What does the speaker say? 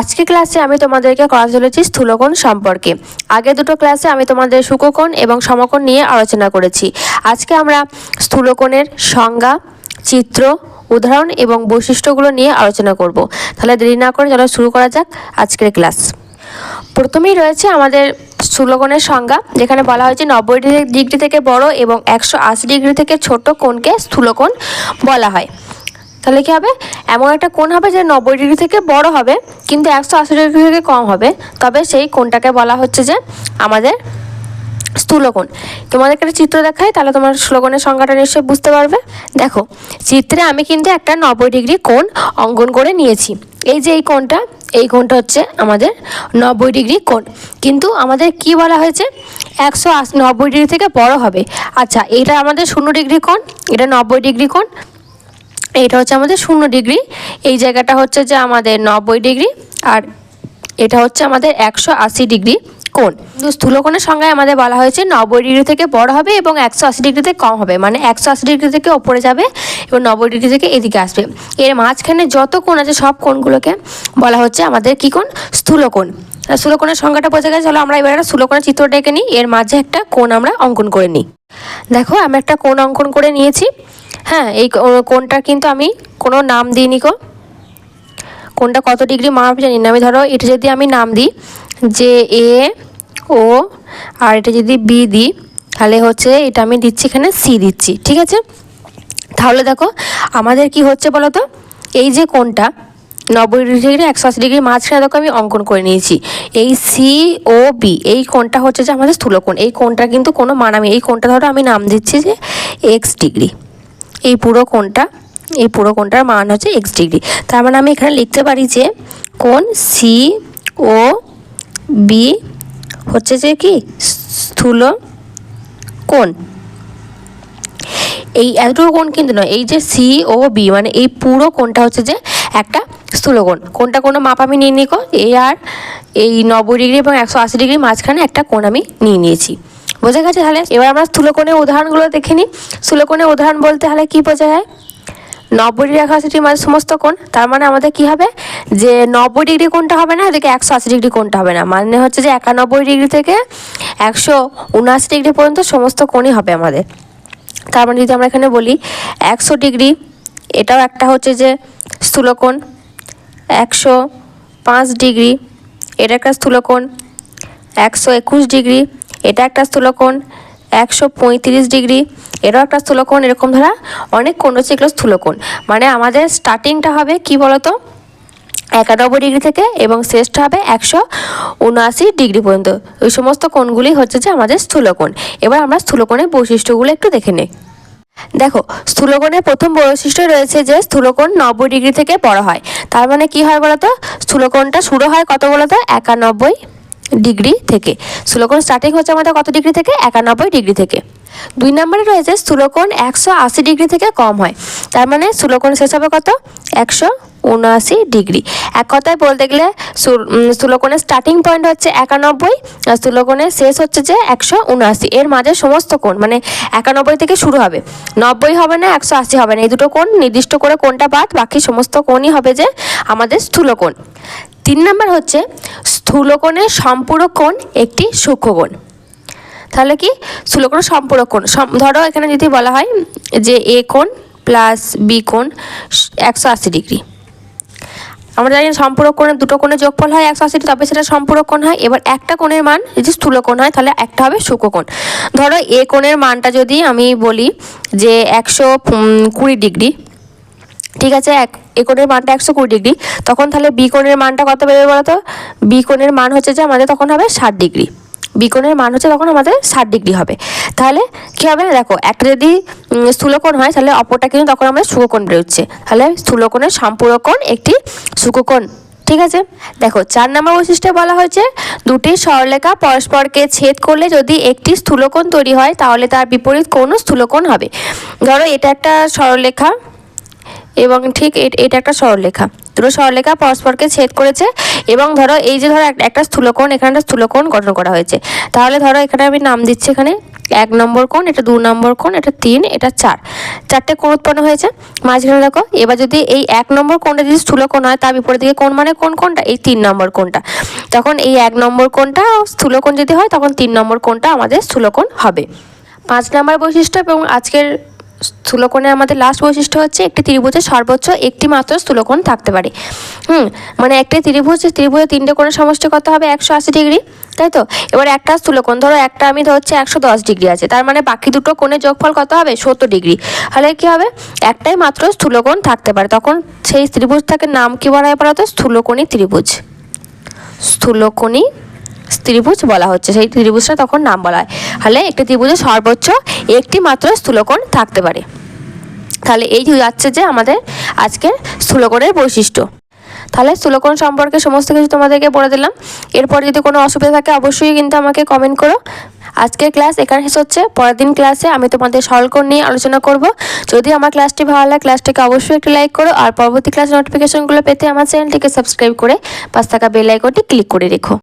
আজকে ক্লাসে আমি তোমাদেরকে করা চলেছি স্থূলকোণ সম্পর্কে। আগে দুটো ক্লাসে আমি তোমাদের সুকোণ এবং সমকোণ নিয়ে আলোচনা করেছি। আজকে আমরা স্থূলকোণের সংজ্ঞা, চিত্র, উদাহরণ এবং বৈশিষ্ট্যগুলো নিয়ে আলোচনা করব। তাহলে দেরি না করে চলো শুরু করা যাক আজকের ক্লাস। প্রথমেই রয়েছে আমাদের স্থূলকোণের সংজ্ঞা, যেখানে বলা হয়েছে নব্বই ডিগ্রি থেকে বড় এবং একশো আশি ডিগ্রি থেকে ছোট কোণকে স্থূলকোণ বলা হয়। তাহলে কি হবে? এমন একটা কোণ হবে যে নব্বই ডিগ্রি থেকে বড় হবে, কিন্তু একশো আশি ডিগ্রি থেকে কম হবে। তবে সেই কোণটাকে বলা হচ্ছে যে আমাদের স্থূলকোণ তোমাদেরকে একটা চিত্র দেখাই, তাহলে তোমার স্থূলকোণের সংখ্যাটা নিশ্চয়ই বুঝতে পারবে। দেখো, চিত্রে আমি কিন্তু একটা নব্বই ডিগ্রি কোণ অঙ্কন করে নিয়েছি। এই যে এই কোণটা এই কোণটা হচ্ছে আমাদের নব্বই ডিগ্রি কোণ। কিন্তু আমাদের কি বলা হয়েছে? একশো নব্বই ডিগ্রি থেকে বড় হবে। আচ্ছা এটা আমাদের শূন্য ডিগ্রি কোণ, এটা নব্বই ডিগ্রি কোণ। এটা হচ্ছে আমাদের শূন্য ডিগ্রি। এই জায়গাটা হচ্ছে যে আমাদের নব্বই ডিগ্রি আর এটা হচ্ছে আমাদের একশো আশি ডিগ্রি কোণ। স্থূলকোণের সংজ্ঞায় আমাদের বলা হয়েছে নব্বই ডিগ্রি থেকে বড় হবে এবং একশো আশি ডিগ্রি থেকে কম হবে। মানে একশো আশি ডিগ্রি থেকে ওপরে যাবে এবং নব্বই ডিগ্রি থেকে এদিকে আসবে। এর মাঝখানে যত কোণ আছে সব কোণগুলোকে বলা হচ্ছে আমাদের কী কোণ? স্থূলকোণ স্থূলকোণের সংখ্যাটা বোঝা গেছে। চলো আমরা এবার একটা স্থূলকোণের চিত্রটা এঁকে নিই। এর মাঝে একটা কোণ আমরা অঙ্কন করে নিই। দেখো, আমি একটা কোণ অঙ্কন করে নিয়েছি। হ্যাঁ এই কো- কোণটার কিন্তু আমি কোনো নাম দিইনি কো কোনটা কত ডিগ্রি মাপ জানি না। আমি ধরো এটা যদি আমি নাম দিই, যে এ, ও, আর এটা যদি বি দিই, তাহলে হচ্ছে এটা আমি দিচ্ছি এখানে সি দিচ্ছি, ঠিক আছে? তাহলে দেখো, আমাদের কি হচ্ছে বলো তো? এই যে কোনটা, নব্বই ডিগ্রি, একশো আশি ডিগ্রি মাঝখানে দেখো আমি অঙ্কন করে নিয়েছি। এই সি ও বি, এই কোনটা হচ্ছে যে আমাদের স্থূলকোণ, এই কোনটা কিন্তু কোনো মান আমি, এই কোনটা ধরো আমি নাম দিচ্ছি যে এক্স ডিগ্রি। এই পুরো কোণটা, এই পুরো কোণটার মান হচ্ছে এক্স ডিগ্রি তার মানে আমি এখানে লিখতে পারি যে কোণ সি ও বি হচ্ছে যে কি? স্থূল কোণ। এই এতটুকু কোণ কিন্তু নয়, এই যে সি ও বি মানে এই পুরো কোণটা হচ্ছে যে একটা স্থূলকোণ কোনটা কোনো মাপ আমি নিয়ে নিকো এ আর এই নব্বই ডিগ্রি এবং একশো আশি ডিগ্রি মাঝখানে একটা কোণ আমি নিয়ে নিয়েছি। বোঝা গেছে তাহলে? এবার আমরা স্থূলকোণের উদাহরণগুলো দেখে নিই। স্থূলকোণের উদাহরণ বলতে হলে কী বোঝা যায়? নব্বই ডিগ্রি একশো আশি ডিগ্রি মাঝে সমস্ত কোণ, তার মানে আমাদের কি হবে? যে নব্বই ডিগ্রি কোণটা হবে না, এদিকে একশো আশি ডিগ্রি কোণটা হবে না। মানে হচ্ছে যে একানব্বই ডিগ্রি থেকে একশো উনআশি ডিগ্রি পর্যন্ত সমস্ত কোণই হবে আমাদের। তার মানে যদি আমরা এখানে বলি একশো ডিগ্রি, এটাও একটা হচ্ছে যে স্থূলকোণ, একশো পাঁচ ডিগ্রি, এটা একটা স্থূলকোণ, একশো একুশ ডিগ্রি এটা একটা স্থূলকোণ, একশো পঁয়ত্রিশ ডিগ্রি। এরও একটা স্থূলকোণ, এরকম ধরা অনেক কোণ রয়েছে এগুলো স্থূলকোণ। মানে আমাদের স্টার্টিংটা হবে কি বলতো? একানব্বই ডিগ্রি থেকে এবং শেষটা হবে একশো উনআশি ডিগ্রি পর্যন্ত। ওই সমস্ত কোণগুলি হচ্ছে যে আমাদের স্থূলকোণ। এবার আমরা স্থূলকোণের বৈশিষ্ট্যগুলো একটু দেখে নিই। দেখো স্থূলকোণের প্রথম বৈশিষ্ট্য রয়েছে যে স্থূলকোণ নব্বই ডিগ্রি থেকে বড় হয়। তার মানে কি হয় বলতো? স্থূলকোণটা শুরু হয় কত বলতো? একানব্বই ডিগ্রি থেকে। স্থূলকোণ স্টার্টিং হচ্ছে আমাদের কত ডিগ্রি থেকে? একানব্বই ডিগ্রি থেকে। দুই নম্বরে রয়েছে স্থূলকোণ একশো আশি ডিগ্রি থেকে কম হয়। তার মানে স্থূলকোণ শেষ হবে কত? একশো উনআশি ডিগ্রি। এক কথায় বলতে গেলে স্থূলকোণের স্টার্টিং পয়েন্ট হচ্ছে একানব্বই, আর স্থূলকোণের শেষ হচ্ছে যে একশো উনআশি। এর মাঝে সমস্ত কোণ মানে একানব্বই থেকে শুরু হবে। নব্বই হবে না, একশো আশি হবে না। এই দুটো কোণ নির্দিষ্ট করে কোনটা বাদ, বাকি সমস্ত কোণই হবে যে আমাদের স্থূলকোণ। তিন নম্বর হচ্ছে স্থূলকোণের সম্পূরক কোণ একটি সূক্ষ্মকোণ তাহলে কি? স্থূলকোণ সম্পূরক কোণ। ধরো এখানে যদি বলা হয় যে এ কোণ প্লাস বি কোণ একশো আশি ডিগ্রি। আমরা জানি সম্পূরক কোণের দুটো কোণের যোগফল হয় একশো আশি, তবে সেটা সম্পূরক কোণ হয়। এবার একটা কোণের মান যদি স্থূল কোণ হয়, তাহলে একটা হবে সূক্ষ্মকোণ ধরো এ কোণের মানটা যদি আমি বলি যে একশো কুড়ি ডিগ্রি, ঠিক আছে? এক এ কোণের মানটা একশো কুড়ি ডিগ্রি। তখন তাহলে বি কোণের মানটা কত বেরোবে বলো তো বি কোণের মান হচ্ছে যে আমাদের তখন হবে ষাট ডিগ্রি। বি কোণের মান হচ্ছে তখন আমাদের ষাট ডিগ্রি হবে। তাহলে কী হবে? না দেখো, একটা যদি স্থূলকোণ হয়, তাহলে অপরটা কিন্তু তখন আমাদের সুখকোণ বেরোচ্ছে। তাহলে স্থূলকোণের সম্পূরকোণ একটি সুখকোণ ঠিক আছে? দেখো, চার নম্বর বৈশিষ্ট্যে বলা হয়েছে, দুটি সরলরেখা পরস্পরকে ছেদ করলে যদি একটি স্থূলকোণ তৈরি হয়, তাহলে তার বিপরীত কোনো স্থূলকোণ হবে। ধরো, এটা একটা সরলরেখা এবং ঠিক এটা একটা সরলরেখা দুটো সরলরেখা পরস্পরকে ছেদ করেছে এবং ধরো এই যে ধরো এক- একটা স্থূলকোণ, এখানে একটা স্থূলকোণ গঠন করা হয়েছে। তাহলে ধরো এখানে আমি নাম দিচ্ছি এখানে, এক নম্বর কোণ, এটা দু নম্বর কোণ, এটা তিন, এটা চার। চারটে কোণ উৎপন্ন হয়েছে। মাঝখানে দেখো, এবার যদি এই এক নম্বর কোণটা যদি স্থূলকোণ হয়, তার বিপরীত দিকে কোণ মানে কোন কোণটা? এই তিন নম্বর কোণটা। তখন এই এক নম্বর কোণটা স্থূলকোণ যদি হয়, তখন তিন নম্বর কোণটা আমাদের স্থূলকোণ হবে। পাঁচ নম্বর বৈশিষ্ট্য এবং আজকের স্থূলকোণের আমাদের লাস্ট বৈশিষ্ট্য হচ্ছে একটি ত্রিভুজের সর্বোচ্চ একটি মাত্র স্থূলকোণ থাকতে পারে। হুম মানে একটা ত্রিভুজ ত্রিভুজে তিনটে কোণের সমষ্টি কত হবে? একশো আশি ডিগ্রি, তাই তো? এবার একটা স্থূলকোণ, ধরো একটা আমি ধরছি একশো দশ ডিগ্রি আছে, তার মানে বাকি দুটো কোণের যোগফল কত হবে? সত্তর ডিগ্রি। তাহলে কি হবে? একটাই মাত্র স্থূলকোণ থাকতে পারে। তখন সেই ত্রিভুজটাকে নাম কি বলা হয় বলতো? স্থূলকোণী ত্রিভুজ। স্থূলকোণী ত্রিভুজ বলা হচ্ছে। সেই ত্রিভুজটা তখন নাম বলা হয়। তাহলে একটি ত্রিভুজের সর্বোচ্চ একটি মাত্র স্থূলকোণ থাকতে পারে। তাহলে এই যাচ্ছে যে আমাদের আজকের স্থূলকোণের বৈশিষ্ট্য। তাহলে স্থূলকোণ সম্পর্কে সমস্ত কিছু তোমাদেরকে বলে দিলাম। এরপর যদি কোনো অসুবিধা থাকে, অবশ্যই কিন্তু আমাকে কমেন্ট করো। আজকের ক্লাস এখানে শেষ হচ্ছে। পরের দিন ক্লাসে আমি তোমাদের সরলকোণ নিয়ে আলোচনা করব। যদি আমার ক্লাসটি ভালো লাগে ক্লাসটিকে অবশ্যই একটি লাইক করো। আর পরবর্তী ক্লাস নোটিফিকেশনগুলো পেতে আমার চ্যানেলটিকে সাবস্ক্রাইব করে পাঁচ থাকা বেল আইকনটি ক্লিক করে রেখো।